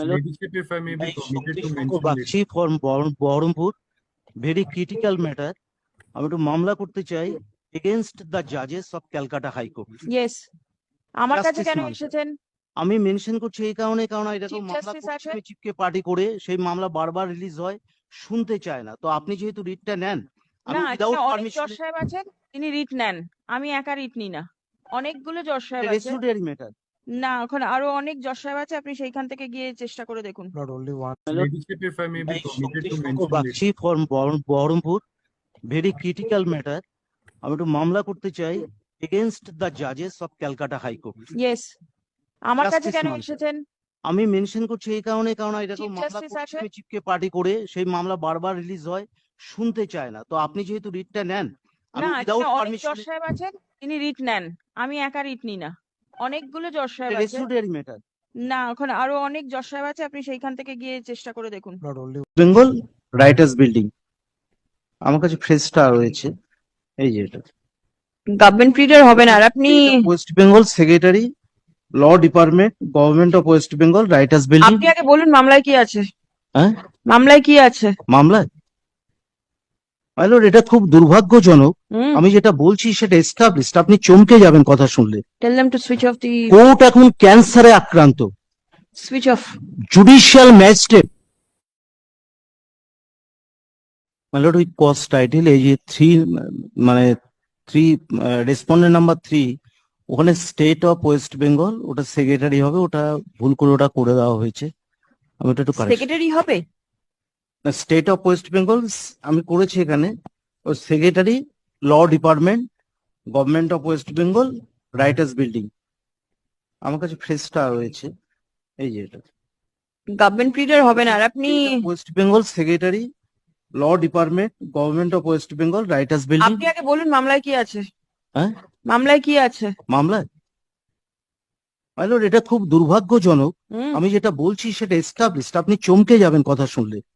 Hello. Leadership, if I may be permitted to mention this. Bagchi from Baharampur very critical matter আমি একটু মামলা করতে চাই against the জাজেস of Calcutta high court yes আমার কাছে কেন এসেছেন? আমি মেনশন করছি এই কারণে কারণ এরকম মামলা? করছি চিফকে পার্টি করে সেই মামলা বারবার রিলিজ হয় শুনতে চায় না। তো আপনি যেহেতু রিটটা নেন আমি না উইদাউট অনেক পারমিশন জজ সাহেব আছেন তিনি রিট নেন। আমি একা রিট নিই না। অনেকগুলো জজ সাহেব আছে। ম্যাটার না ওখানে আরও অনেক সাহেব আছে আপনি সেইখান থেকে গিয়ে চেষ্টা করে দেখুন। Not only one. Leadership, if I may be permitted to mention Baharampur very critical matter আমি একটু মামলা করতে চাই against the জাজেস of Calcutta high court yes আমার কাছে কেন এসেছেন? আমি মেনশন করছি এই কারণে কারণ এরকম মামলা? করছি চিফকে পার্টি করে সেই মামলা বারবার রিলিজ হয় শুনতে চায় না। তো আপনি যেহেতু রিটটা নেন আমি উইদাউট পারমিশন সাহেব আছেন তিনি রিট নেন। আমি একা রিট নিই না। অনেকগুলো জজ সাহেব আছে। ম্যাটার। না ওখানে আরও অনেক জজ সাহেব আছে আপনি সেইখান থেকে গিয়ে চেষ্টা করে দেখুন। Bengal Writers Building. আমার কাছে ফ্রেশটা রয়েছে। এই যে এটা। গভর্নমেন্ট পিরিয়ড হবে না আর আপনি West Bengal secretary law department government of West Bengal Writers Building আপনি আগে বলুন মামলায় কি আছে? হ্যাঁ? মামলায় কি আছে? মামলায়? মাইলর এটা খুব দুর্ভাগ্যজনক। আমি যেটা বলছি সেটা এস্টাবলিশড আপনি চমকে যাবেন কথা শুনলে। Tell them to switch off the court এখন ক্যান্সারে আক্রান্ত। সুইচ অফ জুডিশিয়াল ম্যাজিস্ট্রেট মাইলর উইথ কস্ট টাইটেল এই যে থ্রি মানে থ্রি রেসপন্ডেন্ট নাম্বার থ্রি ওখানে স্টেট অফ ওয়েস্ট বেঙ্গল ওটা সেক্রেটারি হবে ওটা ভুল করে ওটা করে দেওয়া হয়েছে। আমি ওটা একটু সেক্রেটারি হবে? স্টেট অফ ওয়েস্ট বেঙ্গল আমি করেছি এখানে। ও secretary law department government of West Bengal Writers Building আমার কাছে ফ্রেশটা রয়েছে এই যে এটা। গভর্নমেন্ট পিরিয়ড হবে না আর আপনি West Bengal secretary law department government of West Bengal Writers Building আপনি আগে বলুন মামলায় কি আছে? হ্যাঁ? মামলায় কি আছে? মামলায়? এটা খুব দুর্ভাগ্যজনক। আমি যেটা বলছি সেটা এস্টাবলিশড আপনি চমকে যাবেন কথা শুনলে।